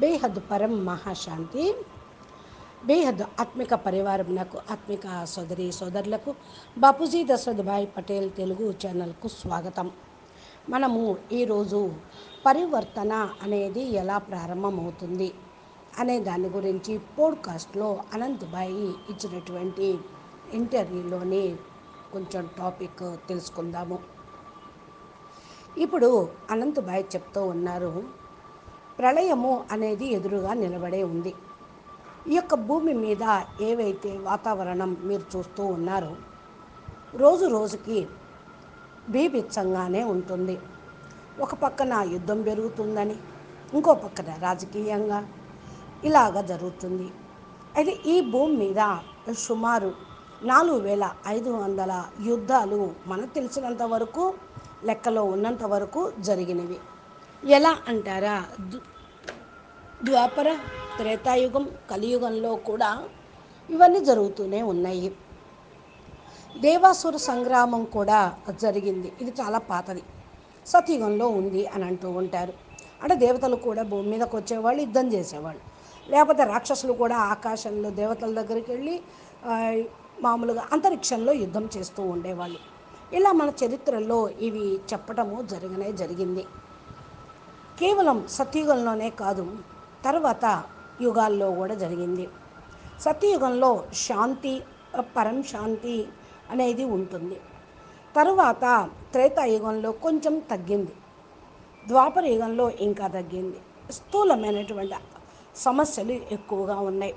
బేహద్ పరం మహాశాంతి. బేహద్ ఆత్మిక పరివారమునకు ఆత్మిక సోదరి సోదరులకు బాపూజీ దశరథ్ భాయ్ పటేల్ తెలుగు ఛానల్కు స్వాగతం. మనము ఈరోజు పరివర్తన అనేది ఎలా ప్రారంభమవుతుంది అనే దాని గురించి పోడ్కాస్ట్లో అనంత్ ఇచ్చినటువంటి ఇంటర్వ్యూలోని కొంచెం టాపిక్ తెలుసుకుందాము. ఇప్పుడు అనంతభాయ్ చెప్తూ ఉన్నారు ప్రళయము అనేది ఎదురుగా నిలబడే ఉంది. ఈ యొక్క భూమి మీద ఏవైతే వాతావరణం మీరు చూస్తూ ఉన్నారో రోజు రోజుకి బీభిత్సంగానే ఉంటుంది. ఒక పక్కన యుద్ధం పెరుగుతుందని ఇంకో పక్కన రాజకీయంగా ఇలాగ జరుగుతుంది. అయితే ఈ భూమి మీద సుమారు నాలుగు వేల ఐదు వందల యుద్ధాలు మనకు తెలిసినంత వరకు లెక్కలో ఉన్నంత వరకు జరిగినవి. ఎలా అంటారా? ద్వాపర త్రేతాయుగం కలియుగంలో కూడా ఇవన్నీ జరుగుతూనే ఉన్నాయి. దేవాసుర సంగ్రామం కూడా జరిగింది. ఇది చాలా పాతది. సతయుగంలో ఉంది అని అంటూ ఉంటారు. అంటే దేవతలు కూడా భూమి మీదకి వచ్చేవాళ్ళు యుద్ధం చేసేవాళ్ళు. లేకపోతే రాక్షసులు కూడా ఆకాశంలో దేవతల దగ్గరికి వెళ్ళి మామూలుగా అంతరిక్షంలో యుద్ధం చేస్తూ ఉండేవాళ్ళు. ఇలా మన చరిత్రలో ఇవి చెప్పటము జరిగినే జరిగింది. కేవలం సత్యయుగంలోనే కాదు తర్వాత యుగాల్లో కూడా జరిగింది. సత్యయుగంలో శాంతి పరం శాంతి అనేది ఉంటుంది. తరువాత త్రేతాయుగంలో కొంచెం తగ్గింది. ద్వాపర యుగంలో ఇంకా తగ్గింది. స్థూలమైనటువంటి సమస్యలు ఎక్కువగా ఉన్నాయి.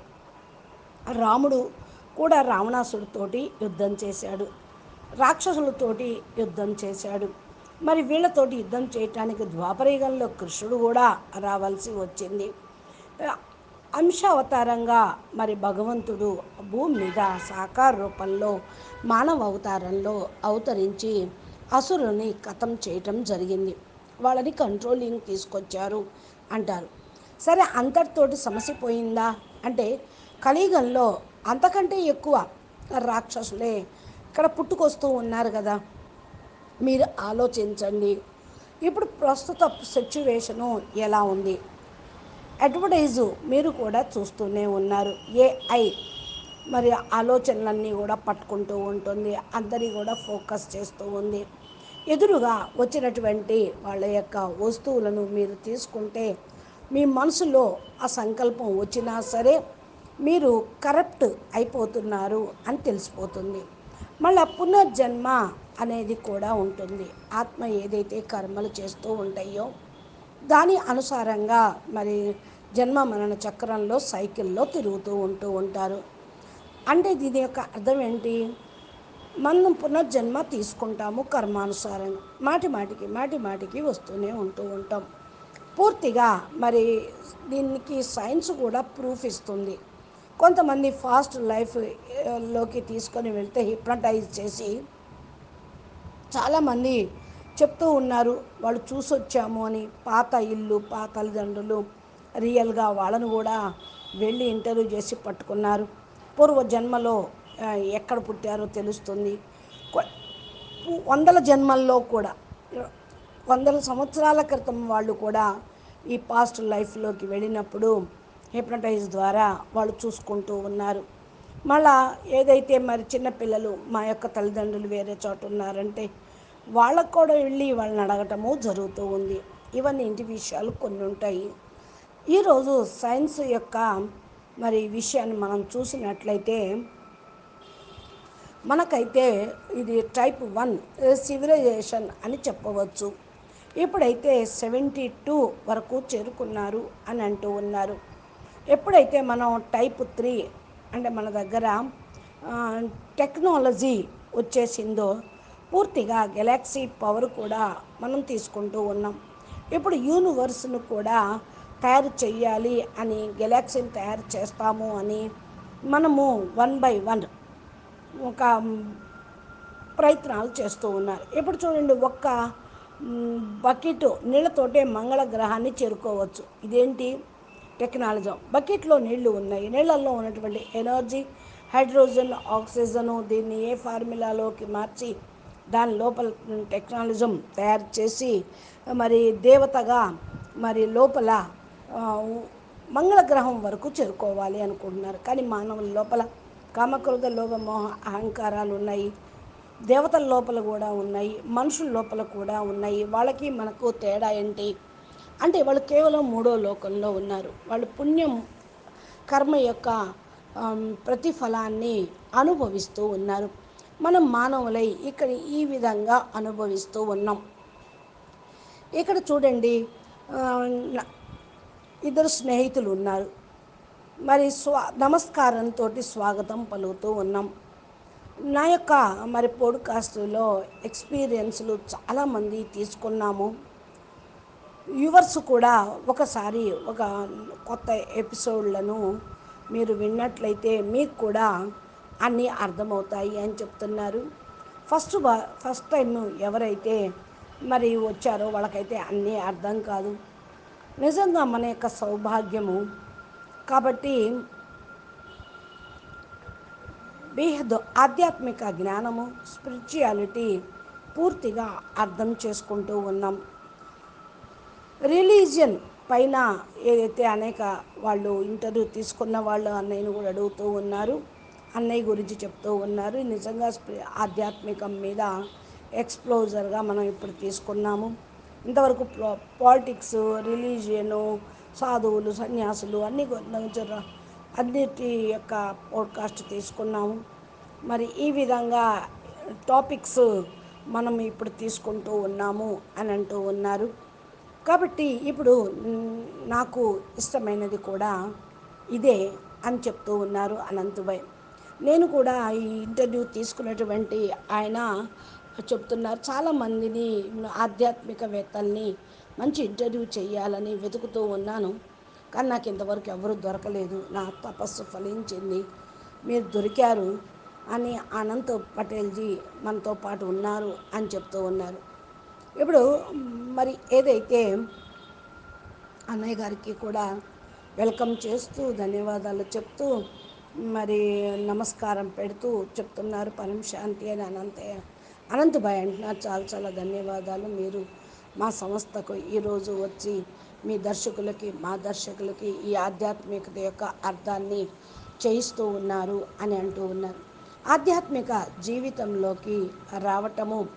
రాముడు కూడా రావణాసుడితోటి యుద్ధం చేశాడు. రాక్షసులతోటి యుద్ధం చేశాడు. మరి వీళ్ళతోటి యుద్ధం చేయటానికి ద్వాపరయుగంలో కృష్ణుడు కూడా రావాల్సి వచ్చింది. అంశావతారంగా మరి భగవంతుడు భూమి మీద సాకార రూపంలో మానవ అవతారంలో అవతరించి అసురుని కథం చేయటం జరిగింది. వాళ్ళని కంట్రోలింగ్ తీసుకొచ్చారు అంటారు. సరే అంతటితోటి సమస్య పోయిందా? అంటే కలియుగంలో అంతకంటే ఎక్కువ రాక్షసులే ఇక్కడ పుట్టుకొస్తూ ఉన్నారు కదా. మీరు ఆలోచించండి. ఇప్పుడు ప్రస్తుత సిచ్యువేషను ఎలా ఉంది? అడ్వర్టైజు మీరు కూడా చూస్తూనే ఉన్నారు. ఏఐ మరి ఆలోచనలన్నీ కూడా పట్టుకుంటూ ఉంటుంది. అందరి కూడా ఫోకస్ చేస్తూ ఉంది. ఎదురుగా వచ్చినటువంటి వాళ్ళ యొక్క వస్తువులను మీరు తీసుకుంటే మీ మనసులో ఆ సంకల్పం వచ్చినా సరే మీరు కరప్ట్ అయిపోతున్నారు అని తెలిసిపోతుంది. మళ్ళా పునర్జన్మ అనేది కూడా ఉంటుంది. ఆత్మ ఏదైతే కర్మలు చేస్తూ ఉంటాయో దాని అనుసారంగా మరి జన్మ మరణ చక్రంలో సైకిల్లో తిరుగుతూ ఉంటూ ఉంటారు. అంటే దీని యొక్క అర్థం ఏంటి? మనం పునర్జన్మ తీసుకుంటాము కర్మానుసారం. మాటి మాటికి మాటి మాటికి వస్తూనే ఉంటూ ఉంటాం. పూర్తిగా మరి దీనికి సైన్స్ కూడా ప్రూఫ్ ఇస్తుంది. కొంతమంది ఫాస్ట్ లైఫ్లోకి తీసుకొని వెళ్తే హిప్నటైజ్ చేసి చాలామంది చెప్తూ ఉన్నారు వాళ్ళు చూసొచ్చాము అని. పాత ఇల్లు పాత తల్లిదండ్రులు రియల్గా వాళ్ళను కూడా వెళ్ళి ఇంటర్వ్యూ చేసి పట్టుకున్నారు. పూర్వ జన్మలో ఎక్కడ పుట్టారో తెలుస్తుంది. వందల జన్మల్లో కూడా వందల సంవత్సరాల క్రితం వాళ్ళు కూడా ఈ పాస్ట్ లైఫ్లోకి వెళ్ళినప్పుడు హిప్నటైజ్ ద్వారా వాళ్ళు చూసుకుంటూ ఉన్నారు. మళ్ళా ఏదైతే మరి చిన్నపిల్లలు మా యొక్క తల్లిదండ్రులు వేరే చోట ఉన్నారంటే వాళ్ళకు కూడా వెళ్ళి వాళ్ళని అడగటము జరుగుతూ ఉంది. ఇవన్నీ ఇంటి విషయాలు కొన్ని ఉంటాయి. ఈరోజు సైన్స్ యొక్క మరి విషయాన్ని మనం చూసినట్లయితే మనకైతే ఇది టైప్ వన్ సివిలైజేషన్ అని చెప్పవచ్చు. ఇప్పుడైతే సెవెంటీ టూ వరకు చేరుకున్నారు అని అంటూ ఉన్నారు. ఎప్పుడైతే మనం టైప్ త్రీ అంటే మన దగ్గర టెక్నాలజీ వచ్చేసిందో పూర్తిగా గెలాక్సీ పవర్ కూడా మనం తీసుకుంటూ ఉన్నాం. ఇప్పుడు యూనివర్స్ను కూడా తయారు చేయాలి అని గెలాక్సీని తయారు చేస్తాము అని మనము వన్ బై వన్ ఒక ప్రయత్నాలు చేస్తూ ఉన్నారు. ఇప్పుడు చూడండి ఒక్క బకెట్ నీళ్ళతోటే మంగళ గ్రహాన్ని చేరుకోవచ్చు. ఇదేంటి? టెక్నాలజీ. బకెట్లో నీళ్ళు ఉన్నాయి. నీళ్ళల్లో ఉన్నటువంటి ఎనర్జీ హైడ్రోజన్ ఆక్సిజన్ దీన్ని ఏ ఫార్ములాలోకి మార్చి దాని లోపల టెక్నాలజం తయారు చేసి మరి దేవతగా మరి లోపల మంగళగ్రహం వరకు చేరుకోవాలి అనుకుంటున్నారు. కానీ మానవుల లోపల కామక్రోధ లోప మోహ అహంకారాలు ఉన్నాయి. దేవతల లోపల కూడా ఉన్నాయి. మనుషుల లోపల కూడా ఉన్నాయి. వాళ్ళకి మనకు తేడా ఏంటి? అంటే వాళ్ళు కేవలం మూడో లోకంలో ఉన్నారు. వాళ్ళు పుణ్యం కర్మ యొక్క ప్రతిఫలాన్ని అనుభవిస్తూ ఉన్నారు. మనం మానవులై ఇక్కడ ఈ విధంగా అనుభవిస్తూ ఉన్నాం. ఇక్కడ చూడండి ఇద్దరు స్నేహితులు ఉన్నారు. మరి స్వా నమస్కారంతో స్వాగతం పలుకుతూ ఉన్నాం. నా యొక్క మరి పోడ్కాస్ట్లో ఎక్స్పీరియన్స్లు చాలామంది తీసుకున్నాము. వ్యూవర్స్ కూడా ఒకసారి ఒక కొత్త ఎపిసోడ్లను మీరు విన్నట్లయితే మీకు కూడా అన్నీ అర్థమవుతాయి అని చెప్తున్నారు. ఫస్ట్ బా ఫస్ట్ టైం ఎవరైతే మరి వచ్చారో వాళ్ళకైతే అన్నీ అర్థం కాదు. నిజంగా మన యొక్క సౌభాగ్యము కాబట్టి బేహద్ ఆధ్యాత్మిక జ్ఞానము స్పిరిచువాలిటీ పూర్తిగా అర్థం చేసుకుంటూ ఉన్నాం. రిలీజియన్ పైన ఏదైతే అనేక వాళ్ళు ఇంటర్వ్యూ తీసుకున్న వాళ్ళు అన్నయ్యను కూడా అడుగుతూ ఉన్నారు. అన్నయ్య గురించి చెప్తూ ఉన్నారు. నిజంగా ఆధ్యాత్మికం మీద ఎక్స్ప్లోజర్గా మనం ఇప్పుడు తీసుకున్నాము. ఇంతవరకు పాలిటిక్స్ రిలీజియను సాధువులు సన్యాసులు అన్ని అన్నిటి యొక్క పోడ్కాస్ట్ తీసుకున్నాము. మరి ఈ విధంగా టాపిక్స్ మనం ఇప్పుడు తీసుకుంటూ ఉన్నాము అని అంటూ ఉన్నారు. కాబట్టి ఇప్పుడు నాకు ఇష్టమైనది కూడా ఇదే అని చెప్తూ ఉన్నారు అనంతుభై నేను కూడా ఈ ఇంటర్వ్యూ తీసుకున్నటువంటి ఆయన చెప్తున్నారు. చాలామందిని ఆధ్యాత్మికవేత్తల్ని మంచి ఇంటర్వ్యూ చేయాలని వెతుకుతూ ఉన్నాను. కానీ నాకు ఇంతవరకు ఎవరు దొరకలేదు. నా తపస్సు ఫలించింది. మీరు దొరికారు అని అనంత్ పటేల్జీ మనతో పాటు ఉన్నారు అని చెప్తూ ఉన్నారు. ఇప్పుడు మరి ఏదైతే అన్నయ్య గారికి కూడా వెల్కమ్ చేస్తూ ధన్యవాదాలు చెప్తూ మరి నమస్కారం పెడుతూ చెప్తున్నారు పరం శాంతి అని అనంతయ్య అనంతభాయ్ అంటున్నారు చాలా చాలా ధన్యవాదాలు. మీరు మా సంస్థకు ఈరోజు వచ్చి మీ దర్శకులకి మా దర్శకులకి ఈ ఆధ్యాత్మికత యొక్క అర్థాన్ని చేయిస్తూ ఉన్నారు అని అంటూ ఉన్నారు. ఆధ్యాత్మిక జీవితంలోకి రావటము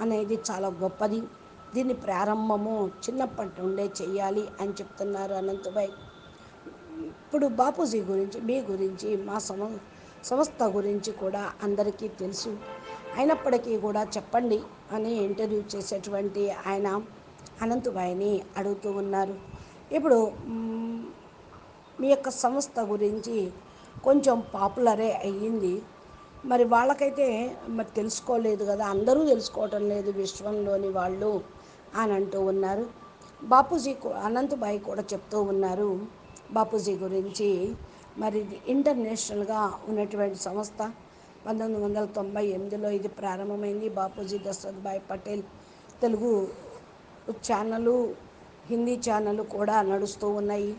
అనేది చాలా గొప్పది. దీని ప్రారంభము చిన్నప్పటి నుండే చేయాలి అని చెప్తున్నారు అనంతభాయ్ ఇప్పుడు బాపూజీ గురించి మీ గురించి మా సమ సంస్థ గురించి కూడా అందరికీ తెలుసు. అయినప్పటికీ కూడా చెప్పండి అని ఇంటర్వ్యూ చేసేటువంటి ఆయన అనంతబాయిని అడుగుతూ ఉన్నారు. ఇప్పుడు మీ యొక్క సంస్థ గురించి కొంచెం పాపులరే అయ్యింది. మరి వాళ్ళకైతే మరి తెలుసుకోలేదు కదా అందరూ తెలుసుకోవటం లేదు విశ్వంలోని వాళ్ళు అని అంటూ ఉన్నారు. బాపూజీ అనంతబాయి కూడా చెప్తూ ఉన్నారు. బాపూజీ గురించి. మరి ఇంటర్నేషనల్గా ఉన్నటువంటి సంస్థ. పంతొమ్మిది వందల తొంభై ఎనిమిదిలో ఇది ప్రారంభమైంది. బాపూజీ దశరథ్ భాయ్ పటేల్ తెలుగు ఛానలు హిందీ ఛానల్ కూడా నడుస్తూ ఉన్నాయి.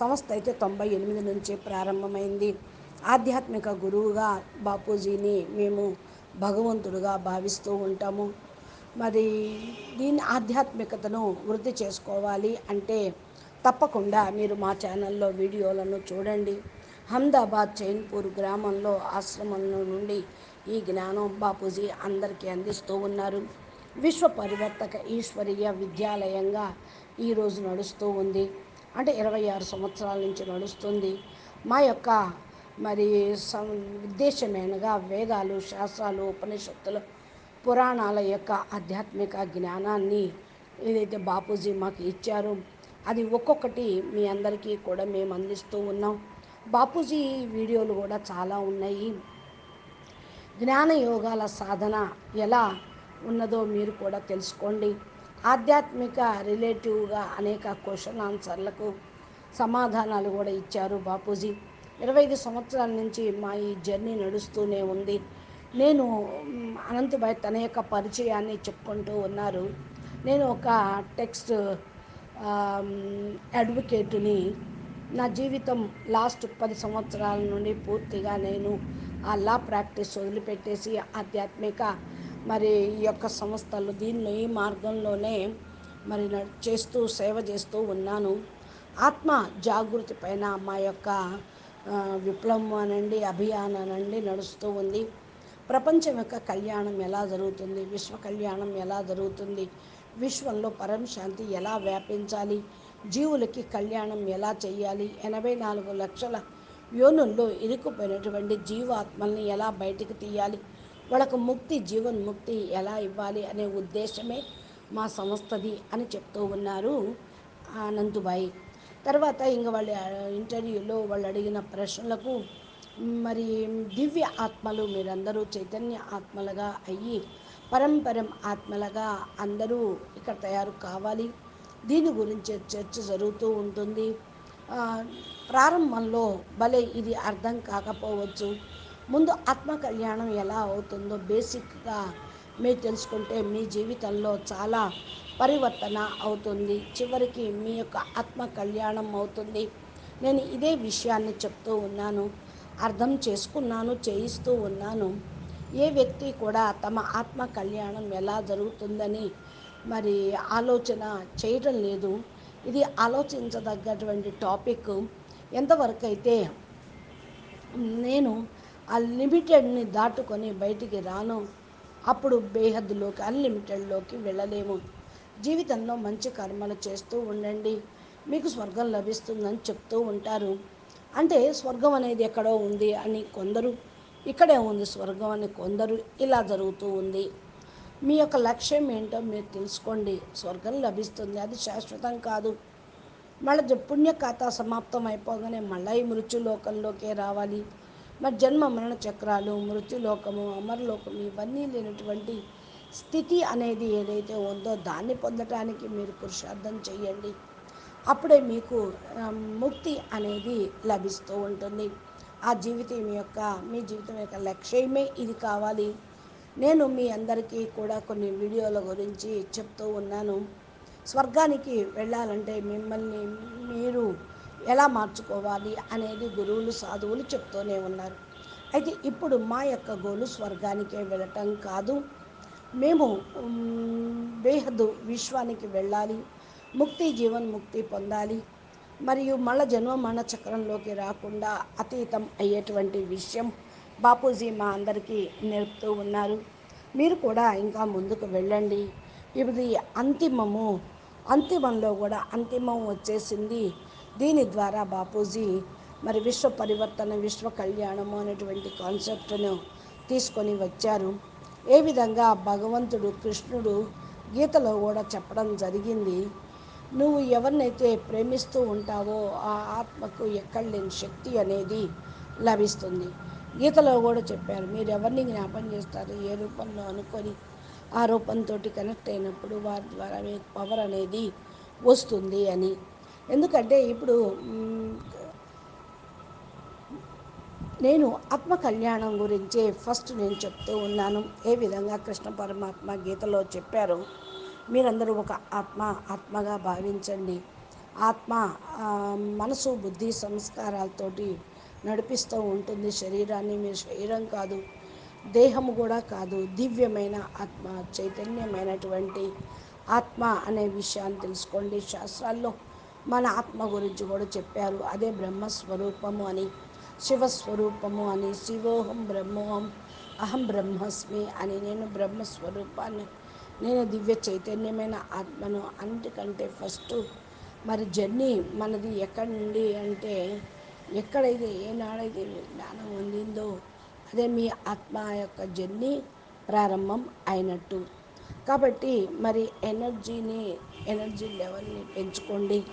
సంస్థ అయితే తొంభై ఎనిమిది నుంచే ప్రారంభమైంది. ఆధ్యాత్మిక గురువుగా బాపూజీని మేము భగవంతుడుగా భావిస్తూ ఉంటాము. మరి దీని ఆధ్యాత్మికతను వృద్ధి చేసుకోవాలి అంటే తప్పకుండా మీరు మా ఛానల్లో వీడియోలను చూడండి. అహ్మదాబాద్ చైన్పూర్ గ్రామంలో ఆశ్రమంలో నుండి ఈ జ్ఞానం బాపూజీ అందరికీ అందిస్తూ ఉన్నారు. విశ్వ పరివర్తక ఈశ్వరీయ విద్యాలయంగా ఈరోజు నడుస్తూ ఉంది. అంటే ఇరవై ఆరు సంవత్సరాల నుంచి నడుస్తుంది. మా యొక్క మరి సం ఉద్దేశమేనగా వేదాలు శాస్త్రాలు ఉపనిషత్తులు పురాణాల యొక్క ఆధ్యాత్మిక జ్ఞానాన్ని ఏదైతే బాపూజీ మాకు ఇచ్చారో అది ఒక్కొక్కటి మీ అందరికీ కూడా మేము అందిస్తూ ఉన్నాం. బాపూజీ వీడియోలు కూడా చాలా ఉన్నాయి. జ్ఞాన యోగాల సాధన ఎలా ఉన్నదో మీరు కూడా తెలుసుకోండి. ఆధ్యాత్మిక రిలేటివ్గా అనేక క్వశ్చన్ ఆన్సర్లకు సమాధానాలు కూడా ఇచ్చారు బాపూజీ. ఇరవై ఐదు సంవత్సరాల నుంచి మా ఈ జర్నీ నడుస్తూనే ఉంది. నేను అనంతభాయ్ తన యొక్క పరిచయాన్ని చెప్పుకుంటూ ఉన్నారు. నేను ఒక టెక్స్ట్ అడ్వకేటుని నా జీవితం లాస్ట్ పది సంవత్సరాల నుండి పూర్తిగా నేను ఆ లా ప్రాక్టీస్ వదిలిపెట్టేసి ఆధ్యాత్మిక మరి ఈ యొక్క సంస్థలు దీనిలో ఈ మార్గంలోనే మరి న- చేస్తూ సేవ చేస్తూ ఉన్నాను. ఆత్మ జాగృతి పైన మా యొక్క విప్లవం అనండి అభియాన్ అనండి నడుస్తూ ఉంది. ప్రపంచం యొక్క కళ్యాణం ఎలా జరుగుతుంది? విశ్వ కళ్యాణం ఎలా జరుగుతుంది? విశ్వంలో పరం శాంతి ఎలా వ్యాపించాలి? జీవులకి కళ్యాణం ఎలా చేయాలి ఎనభై నాలుగు లక్షల యోనుల్లో ఇరుక్కుపోయినటువంటి జీవాత్మల్ని ఎలా బయటికి తీయాలి? వాళ్ళకు ముక్తి జీవన్ముక్తి ఎలా ఇవ్వాలి అనే ఉద్దేశమే మా సంస్థది అని చెప్తూ ఉన్నారు ఆనందుబాయి. తర్వాత ఇంక వాళ్ళ ఇంటర్వ్యూలో వాళ్ళు అడిగిన ప్రశ్నలకు మరి దివ్య ఆత్మలు మీరందరూ చైతన్య ఆత్మలుగా అయ్యి పరంపరం ఆత్మలుగా అందరూ ఇక్కడ తయారు కావాలి. దీని గురించి చర్చ జరుగుతూ ఉంటుంది. ప్రారంభంలో భలే ఇది అర్థం కాకపోవచ్చు. ముందు ఆత్మ కళ్యాణం ఎలా అవుతుందో బేసిక్గా మీరు తెలుసుకుంటే మీ జీవితంలో చాలా పరివర్తన అవుతుంది. చివరికి మీ యొక్క ఆత్మ కళ్యాణం అవుతుంది. నేను ఇదే విషయాన్ని చెప్తూ ఉన్నాను. అర్థం చేసుకున్నాను చేయిస్తూ ఉన్నాను. ఏ వ్యక్తి కూడా తమ ఆత్మ కళ్యాణం ఎలా జరుగుతుందని మరి ఆలోచన చేయటం లేదు. ఇది ఆలోచించదగ్గటువంటి టాపిక్. ఎంతవరకు అయితే నేను ఆ లిమిటెడ్ని దాటుకొని బయటికి రాను అప్పుడు బేహద్లోకి అన్లిమిటెడ్లోకి వెళ్ళలేము. జీవితంలో మంచి కర్మలు చేస్తూ ఉండండి. మీకు స్వర్గం లభిస్తుందని చెప్తూ ఉంటారు. అంటే స్వర్గం అనేది ఎక్కడో ఉంది అని కొందరు ఇక్కడే ఉంది స్వర్గం అని కొందరు. ఇలా జరుగుతూ ఉంది. మీ యొక్క లక్ష్యం ఏంటో మీరు తెలుసుకోండి. స్వర్గం లభిస్తుంది. అది శాశ్వతం కాదు. మళ్ళీ పుణ్య ఖాతా సమాప్తం అయిపోగానే మళ్ళీ ఈ మృత్యులోకంలోకే రావాలి. మరి జన్మ మరణ చక్రాలు మృత్యులోకము అమరలోకము ఇవన్నీ లేనటువంటి స్థితి అనేది ఏదైతే ఉందో దాన్ని పొందటానికి మీరు పురుషార్థం చేయండి. అప్పుడే మీకు ముక్తి అనేది లభిస్తూ ఉంటుంది. ఆ జీవితం యొక్క మీ జీవితం యొక్క లక్ష్యమే ఇది కావాలి. నేను మీ అందరికీ కూడా కొన్ని వీడియోల గురించి చెప్తూ ఉన్నాను. స్వర్గానికి వెళ్ళాలంటే మిమ్మల్ని మీరు ఎలా మార్చుకోవాలి అనేది గురువులు సాధువులు చెప్తూనే ఉన్నారు. అయితే ఇప్పుడు మా యొక్క గోలు స్వర్గానికే వెళ్ళటం కాదు. మేము బేహద్దు విశ్వానికి వెళ్ళాలి. ముక్తి జీవన్ ముక్తి పొందాలి. మరియు మళ్ళ జన్మ మరణ చక్రంలోకి రాకుండా అతీతం అయ్యేటువంటి విషయం బాపూజీ మా అందరికీ నేర్పుతూ ఉన్నారు. మీరు కూడా ఇంకా ముందుకు వెళ్ళండి. ఇది అంతిమము అంతిమంలో కూడా అంతిమం వచ్చేసింది. దీని ద్వారా బాపూజీ మరి విశ్వ పరివర్తన విశ్వ కళ్యాణము అనేటువంటి కాన్సెప్ట్ను తీసుకొని వచ్చారు. ఏ విధంగా భగవంతుడు కృష్ణుడు గీతలో కూడా చెప్పడం జరిగింది. నువ్వు ఎవరినైతే ప్రేమిస్తూ ఉంటావో ఆ ఆత్మకు ఎక్కడ లేని శక్తి అనేది లభిస్తుంది. గీతలో కూడా చెప్పారు మీరు ఎవరిని జ్ఞాపం చేస్తారు ఏ రూపంలో అనుకొని ఆ రూపంతో కనెక్ట్ అయినప్పుడు వారి ద్వారా మీకు పవర్ అనేది వస్తుంది అని. ఎందుకంటే ఇప్పుడు నేను ఆత్మ కళ్యాణం గురించి ఫస్ట్ నేను చెప్తూ ఉన్నాను. ఏ విధంగా కృష్ణ పరమాత్మ గీతలో చెప్పారు మీరందరూ ఒక ఆత్మ ఆత్మగా భావించండి. ఆత్మ మనసు బుద్ధి సంస్కారాలతోటి నడిపిస్తూ ఉంటుంది. శరీరాన్ని మీ శరీరం కాదు దేహము కూడా కాదు దివ్యమైన ఆత్మ చైతన్యమైనటువంటి ఆత్మ అనే విషయాన్ని తెలుసుకోండి. శాస్త్రాల్లో మన ఆత్మ గురించి కూడా చెప్పారు. అదే బ్రహ్మస్వరూపము అని శివస్వరూపము అని శివోహం బ్రహ్మోహం అహం బ్రహ్మస్మి అని నేను బ్రహ్మస్వరూపాన్ని నేను దివ్య చైతన్యమైన ఆత్మను అన్నిటికంటే ఫస్ట్. మరి జర్నీ మనది ఎక్కడి నుండి అంటే ఎక్కడైతే ఏనాడైతే జ్ఞానం పొందిందో అదే మీ ఆత్మ యొక్క జర్నీ ప్రారంభం అయినట్టు. కాబట్టి మరి ఎనర్జీని ఎనర్జీ లెవెల్ని పెంచుకోండి.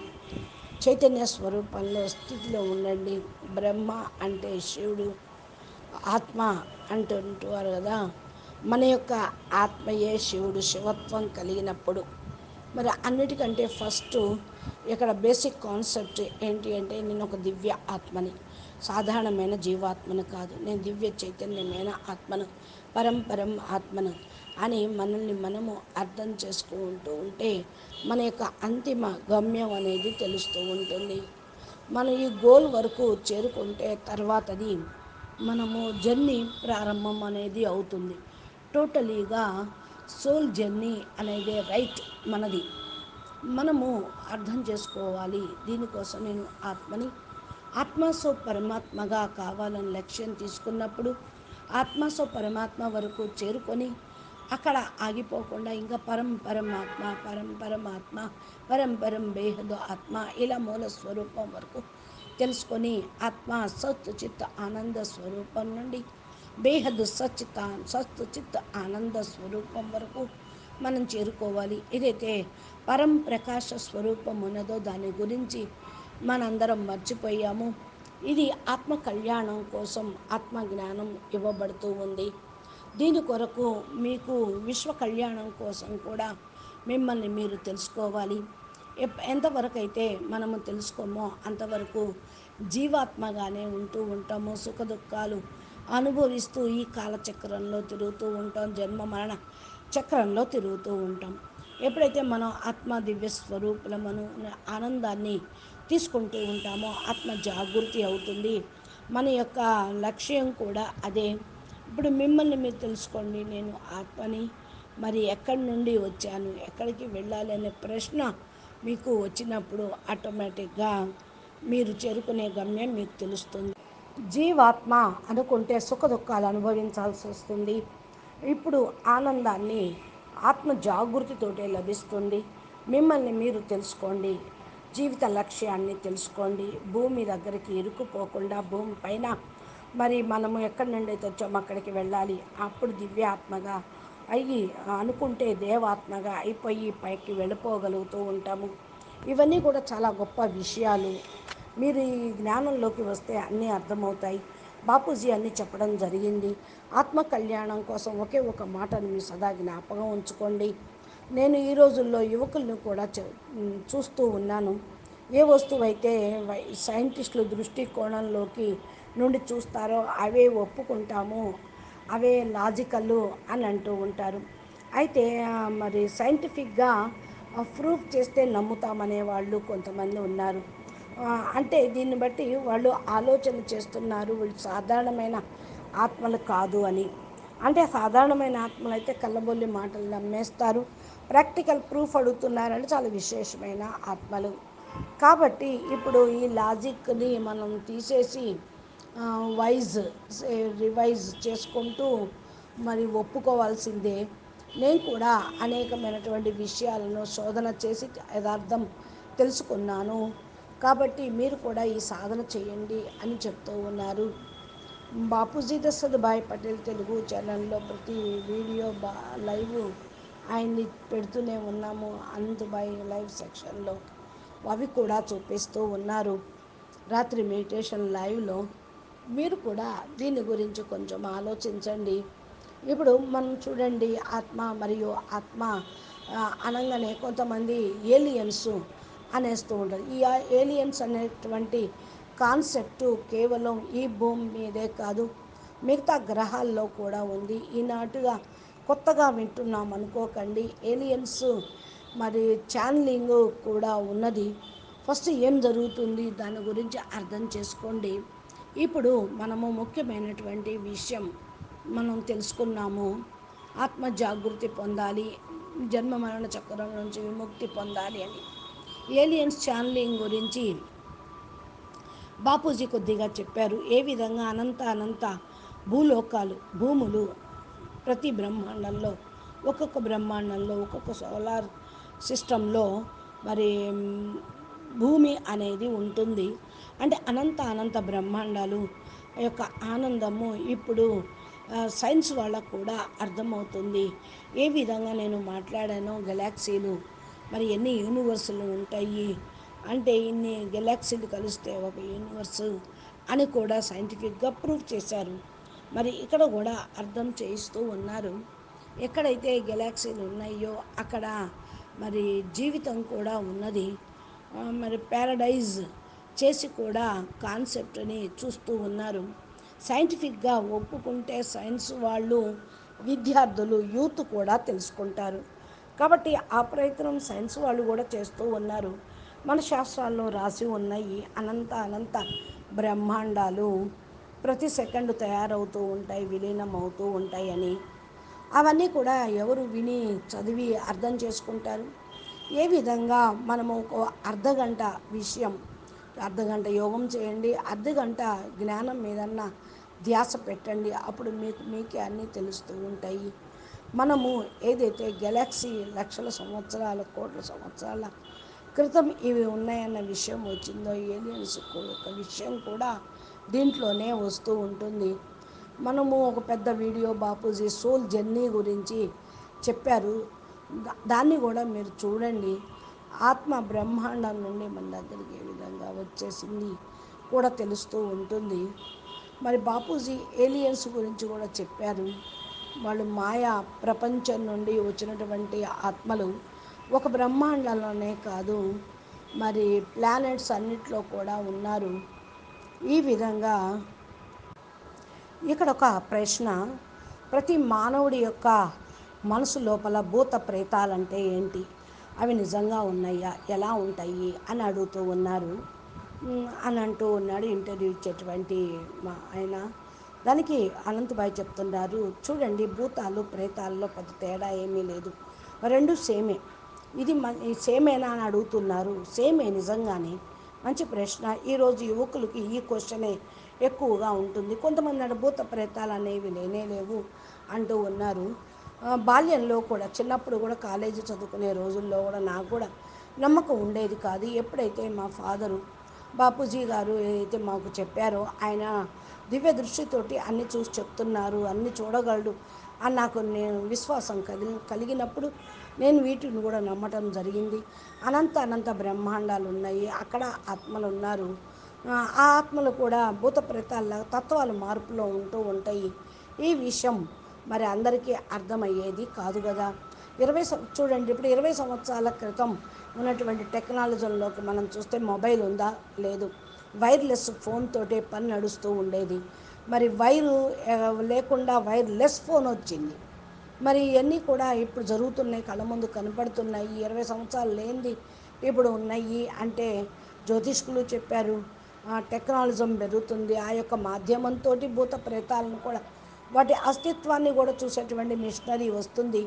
చైతన్య స్వరూపంలో స్థితిలో ఉండండి. బ్రహ్మ అంటే శివుడు ఆత్మ అంటుంటారు కదా. మన యొక్క ఆత్మయే శివుడు శివత్వం కలిగినప్పుడు. మరి అన్నిటికంటే ఫస్ట్ ఇక్కడ బేసిక్ కాన్సెప్ట్ ఏంటి అంటే నేను ఒక దివ్య ఆత్మని సాధారణమైన జీవాత్మను కాదు. నేను దివ్య చైతన్యమైన ఆత్మను పరంపరం ఆత్మను అని మనల్ని మనము అర్థం చేసుకుంటూ ఉంటే మన యొక్క అంతిమ గమ్యం అనేది తెలుస్తూ ఉంటుంది. మనం ఈ గోల్ వరకు చేరుకుంటే తర్వాతది మనము జర్నీ ప్రారంభం అనేది అవుతుంది. టోటలీగా సోల్ జర్నీ అనేది రైట్ మనది. మనము అర్థం చేసుకోవాలి దీనికోసం నేను ఆత్మని ఆత్మసో పరమాత్మగా కావాలని లక్ష్యం తీసుకున్నప్పుడు ఆత్మసో పరమాత్మ వరకు చేరుకొని అక్కడ ఆగిపోకుండా ఇంకా పరం పరమాత్మ పరం పరమాత్మ పరం పరం బేహదు ఆత్మ ఇలా మూల స్వరూపం వరకు తెలుసుకొని ఆత్మ సత్ చిత్ ఆనంద స్వరూపం నుండి బేహద్ సచ్చిత సత్తు చిత్ ఆనంద స్వరూపం వరకు మనం చేరుకోవాలి. ఏదైతే పరం ప్రకాశ స్వరూపం ఉన్నదో దాని గురించి మనందరం మర్చిపోయాము. ఇది ఆత్మ కళ్యాణం కోసం ఆత్మ జ్ఞానం ఇవ్వబడుతూ ఉంది. దీని కొరకు మీకు విశ్వ కళ్యాణం కోసం కూడా మిమ్మల్ని మీరు తెలుసుకోవాలి. ఎప్- ఎంతవరకు అయితే మనము తెలుసుకోమో అంతవరకు జీవాత్మగానే ఉంటూ ఉంటాము. సుఖ దుఃఖాలు అనుభవిస్తూ ఈ కాలచక్రంలో తిరుగుతూ ఉంటాం. జన్మ మరణ చక్రంలో తిరుగుతూ ఉంటాం. ఎప్పుడైతే మనం ఆత్మ దివ్య స్వరూపులమను ఆనందాన్ని తీసుకుంటూ ఉంటామో ఆత్మ జాగృతి అవుతుంది. మన యొక్క లక్ష్యం కూడా అదే. ఇప్పుడు మిమ్మల్ని మీరు తెలుసుకోండి. నేను ఆత్మని మరి ఎక్కడి నుండి వచ్చాను ఎక్కడికి వెళ్ళాలి అనే ప్రశ్న మీకు వచ్చినప్పుడు ఆటోమేటిక్గా మీరు చేరుకునే గమ్యం మీకు తెలుస్తుంది. జీవాత్మ అనుకుంటే సుఖ దుఃఖాలు అనుభవించాల్సి వస్తుంది. ఇప్పుడు ఆనందాన్ని ఆత్మ జాగృతితోటే లభిస్తుంది. మిమ్మల్ని మీరు తెలుసుకోండి. జీవిత లక్ష్యాన్ని తెలుసుకోండి. భూమి దగ్గరికి ఇరుక్కుపోకుండా భూమి పైన మరి మనము ఎక్కడి నుండి అయితే వచ్చాము అక్కడికి వెళ్ళాలి. అప్పుడు దివ్యాత్మగా అయ్యి అనుకుంటే దేవాత్మగా అయిపోయి పైకి వెళ్ళిపోగలుగుతూ ఉంటాము. ఇవన్నీ కూడా చాలా గొప్ప విషయాలు. మీరు ఈ జ్ఞానంలోకి వస్తే అన్నీ అర్థమవుతాయి. బాపూజీ అన్నీ చెప్పడం జరిగింది. ఆత్మ కళ్యాణం కోసం ఒకే ఒక మాటను మీరు సదా జ్ఞాపకం ఉంచుకోండి. నేను ఈ రోజుల్లో యువకులను కూడా చూస్తూ ఉన్నాను. ఏ వస్తువు అయితే సైంటిస్టులు సైంటిస్టుల దృష్టికోణంలోకి నుండి చూస్తారో అవే ఒప్పుకుంటాము. అవే లాజికల్ అని అంటూ ఉంటారు. అయితే మరి సైంటిఫిక్గా ప్రూఫ్ చేస్తే నమ్ముతామనే వాళ్ళు కొంతమంది ఉన్నారు. అంటే దీన్ని బట్టి వాళ్ళు ఆలోచన చేస్తున్నారు వీళ్ళు సాధారణమైన ఆత్మలు కాదు అని. అంటే సాధారణమైన ఆత్మలు అయితే కళ్ళబొల్లి మాటలు నమ్మేస్తారు ప్రాక్టికల్ ప్రూఫ్ అడుగుతున్నారంటే చాలా విశేషమైన ఆత్మలు. కాబట్టి ఇప్పుడు ఈ లాజిక్ని మనం తీసేసి వైజ్ రివైజ్ చేసుకుంటూ మరి ఒప్పుకోవాల్సిందే. నేను కూడా అనేకమైనటువంటి విషయాలను శోధన చేసి యథార్థం తెలుసుకున్నాను. కాబట్టి మీరు కూడా ఈ సాధన చేయండి అని చెప్తూ ఉన్నారు. బాపూజీ దశరథభాయ్ పటేల్ తెలుగు ఛానల్లో ప్రతి వీడియో బా లైవ్ ఆయన్ని పెడుతూనే ఉన్నాము. అనంతబాయ్ లైవ్ సెక్షన్లో అవి కూడా చూపిస్తూ ఉన్నారు. రాత్రి మెడిటేషన్ లైవ్లో మీరు కూడా దీని గురించి కొంచెం ఆలోచించండి. ఇప్పుడు మనం చూడండి ఆత్మ మరియు ఆత్మ అనగానే కొంతమంది ఏలియన్స్ అనేస్తూ ఉంటుంది ఈ ఏలియన్స్ అనేటువంటి కాన్సెప్ట్ కేవలం ఈ భూమి మీదే కాదు మిగతా గ్రహాల్లో కూడా ఉంది. ఈనాటుగా కొత్తగా వింటున్నాం అనుకోకండి. ఏలియన్స్ మరి ఛానలింగ్ కూడా ఉన్నది. ఫస్ట్ ఏం జరుగుతుంది? దాని గురించి అర్థం చేసుకోండి. ఇప్పుడు మనము ముఖ్యమైనటువంటి విషయం మనం తెలుసుకున్నాము. ఆత్మ జాగృతి పొందాలి జన్మ మరణ చక్రం నుంచి విముక్తి పొందాలి అని. ఏలియన్స్ ఛానలింగ్ గురించి బాపూజీ కొద్దిగా చెప్పారు. ఏ విధంగా అనంత అనంత భూలోకాలు భూములు ప్రతి బ్రహ్మాండంలో ఒక్కొక్క బ్రహ్మాండంలో ఒక్కొక్క సోలార్ సిస్టంలో మరి భూమి అనేది ఉంటుంది. అంటే అనంత అనంత బ్రహ్మాండాలు యొక్క ఆనందము ఇప్పుడు సైన్స్ వాళ్ళకు కూడా అర్థమవుతుంది. ఏ విధంగా నేను మాట్లాడానో గెలాక్సీలు మరి ఎన్ని యూనివర్సులు ఉంటాయి? అంటే ఇన్ని గెలాక్సీలు కలిస్తే ఒక యూనివర్స్ అని కూడా సైంటిఫిక్గా ప్రూవ్ చేశారు. మరి ఇక్కడ కూడా అర్థం చేయిస్తూ ఉన్నారు. ఎక్కడైతే గెలాక్సీలు ఉన్నాయో అక్కడ మరి జీవితం కూడా ఉన్నది. మరి ప్యారడైజ్ చేసి కూడా కాన్సెప్ట్ని చూస్తూ ఉన్నారు. సైంటిఫిక్గా ఒప్పుకుంటే సైన్స్ వాళ్ళు విద్యార్థులు యూత్ కూడా తెలుసుకుంటారు. కాబట్టి ఆ ప్రయత్నం సైన్స్ వాళ్ళు కూడా చేస్తూ ఉన్నారు. మన శాస్త్రాల్లో రాసి ఉన్నాయి అనంత అనంత బ్రహ్మాండాలు ప్రతి సెకండ్ తయారవుతూ ఉంటాయి విలీనం అవుతూ ఉంటాయి అని అవన్నీ కూడా ఎవరు విని చదివి అర్థం చేసుకుంటారు. ఏ విధంగా మనము ఒక అర్ధగంట విషయం అర్ధగంట యోగం చేయండి అర్ధగంట జ్ఞానం మీదన్నా ధ్యాస పెట్టండి అప్పుడు మీకు మీకే అన్నీ తెలుస్తూ ఉంటాయి. మనము ఏదైతే గెలాక్సీ లక్షల సంవత్సరాల కోట్ల సంవత్సరాల క్రితం ఇవి ఉన్నాయన్న విషయం వచ్చిందో ఏలియన్స్ యొక్క విషయం కూడా దీంట్లోనే వస్తూ ఉంటుంది. మనము ఒక పెద్ద వీడియో బాపూజీ సోల్ జర్నీ గురించి చెప్పారు. దా- దాన్ని కూడా మీరు చూడండి. ఆత్మ బ్రహ్మాండం నుండి మన దగ్గరికి ఏ విధంగా వచ్చేసింది కూడా తెలుస్తూ ఉంటుంది. మరి బాపూజీ ఏలియన్స్ గురించి కూడా చెప్పారు. వాళ్ళు మాయా ప్రపంచం నుండి వచ్చినటువంటి ఆత్మలు ఒక బ్రహ్మాండంలోనే కాదు మరి ప్లానెట్స్ అన్నిట్లో కూడా ఉన్నారు. ఈ విధంగా ఇక్కడ ఒక ప్రశ్న ప్రతి మానవుడి యొక్క మనసు లోపల భూత ప్రేతాలంటే ఏంటి? అవి నిజంగా ఉన్నాయా? ఎలా ఉంటాయి? అని అడుగుతూ ఉన్నారు. అని అంటూ ఉన్నాడు ఇంటర్వ్యూ ఇచ్చేటువంటి మా ఆయన. దానికి అనంతబాయ్ చెప్తున్నారు చూడండి భూతాలు ప్రేతాల్లో పెద్ద తేడా ఏమీ లేదు. రెండు సేమే. ఇది మన ఈ సేమేనా అని అడుగుతున్నారు. సేమే నిజంగానే. మంచి ప్రశ్న. ఈరోజు యువకులకి ఈ క్వశ్చనే ఎక్కువగా ఉంటుంది. కొంతమంది అక్కడ భూత ప్రేతాలు అనేవి లేనే లేవు అంటూ ఉన్నారు. బాల్యంలో కూడా చిన్నప్పుడు కూడా కాలేజీ చదువుకునే రోజుల్లో కూడా నాకు కూడా నమ్మకం ఉండేది కాదు. ఎప్పుడైతే మా ఫాదరు బాపూజీ గారు ఏదైతే మాకు చెప్పారో ఆయన దివ్య దృష్టితోటి అన్ని చూసి చెప్తున్నారు అన్ని చూడగలడు అని నాకు నేను విశ్వాసం కలిగి కలిగినప్పుడు నేను వీటిని కూడా నమ్మటం జరిగింది. అనంత అనంత బ్రహ్మాండాలు ఉన్నాయి అక్కడ ఆత్మలు ఉన్నారు. ఆ ఆత్మలు కూడా భూత ప్రేతాల తత్వాలు మార్పులో ఉంటూ ఉంటాయి. ఈ విషయం మరి అందరికీ అర్థమయ్యేది కాదు కదా. ఇరవై చూడండి ఇప్పుడు ఇరవై సంవత్సరాల క్రితం ఉన్నటువంటి టెక్నాలజీలోకి మనం చూస్తే మొబైల్ ఉందా? లేదు. వైర్లెస్ ఫోన్ తోటే పని నడుస్తూ ఉండేది. మరి వైరు లేకుండా వైర్లెస్ ఫోన్ వచ్చింది. మరి ఇవన్నీ కూడా ఇప్పుడు జరుగుతున్నాయి కళ్ళ ముందు కనపడుతున్నాయి. ఇరవై సంవత్సరాలు లేనిది ఇప్పుడు ఉన్నాయి అంటే జ్యోతిష్కులు చెప్పారు ఆ, టెక్నాలజం పెరుగుతుంది. ఆ యొక్క మాధ్యమంతో భూత ప్రేతాలను కూడా వాటి అస్తిత్వాన్ని కూడా చూసేటువంటి మిషనరీ వస్తుంది.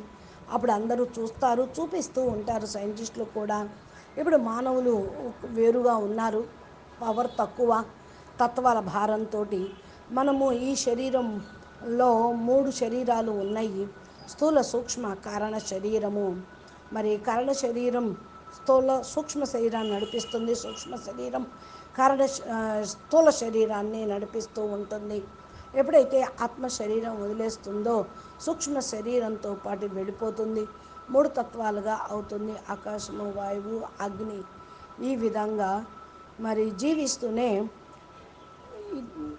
అప్పుడు అందరూ చూస్తారు చూపిస్తూ ఉంటారు సైంటిస్టులు కూడా. ఇప్పుడు మానవులు వేరుగా ఉన్నారు. పవర్ తక్కువ తత్వాల భారంతో మనము ఈ శరీరంలో మూడు శరీరాలు ఉన్నాయి. స్థూల సూక్ష్మ కారణ శరీరము. మరి కారణ శరీరం స్థూల సూక్ష్మ శరీరాన్ని నడిపిస్తుంది. సూక్ష్మ శరీరం కారణ శ- స్థూల శరీరాన్ని నడిపిస్తూ ఉంటుంది. ఎప్పుడైతే ఆత్మ శరీరం వదిలేస్తుందో సూక్ష్మ శరీరంతో పాటు వెళ్ళిపోతుంది. మూడు తత్వాలుగా అవుతుంది. ఆకాశము వాయువు అగ్ని. ఈ విధంగా మరి జీవిస్తూనే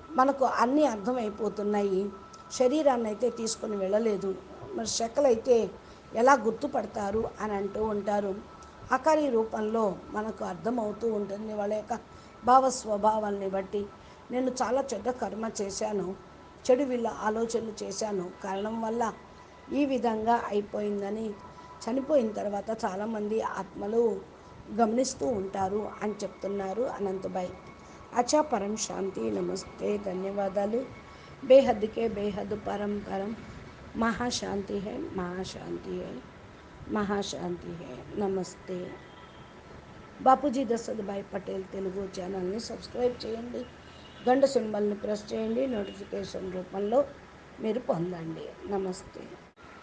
మనకు అన్నీ అర్థమైపోతున్నాయి. శరీరాన్ని అయితే తీసుకొని వెళ్ళలేదు. మరి శకలైతే ఎలా గుర్తుపడతారు అని అంటూ ఉంటారు. అకారి రూపంలో మనకు అర్థమవుతూ ఉంటుంది. వాళ్ళ యొక్క భావ స్వభావాల్ని బట్టి నేను చాలా చెడ్డ కర్మ చేశాను. చెడు వీళ్ళ ఆలోచనలు చేశాను. కారణం వల్ల ఈ విధంగా అయిపోయిందని. చనిపోయిన తర్వాత చాలామంది ఆత్మలు గమనిస్తూ ఉంటారు అని చెప్తున్నారు అనంతబాయ్. అచా పరం శాంతి నమస్తే ధన్యవాదాలు. బేహద్కే బేహద్ పరం పరం. మహాశాంతి హై మహాశాంతి హై మహాశాంతి హై నమస్తే. బాపూజీ దశరథభాయ్ పటేల్ తెలుగు ఛానల్ని సబ్స్క్రైబ్ చేయండి. గంట సింబల్ని ప్రెస్ చేయండి. నోటిఫికేషన్ రూపంలో మీరు పొందండి. నమస్తే.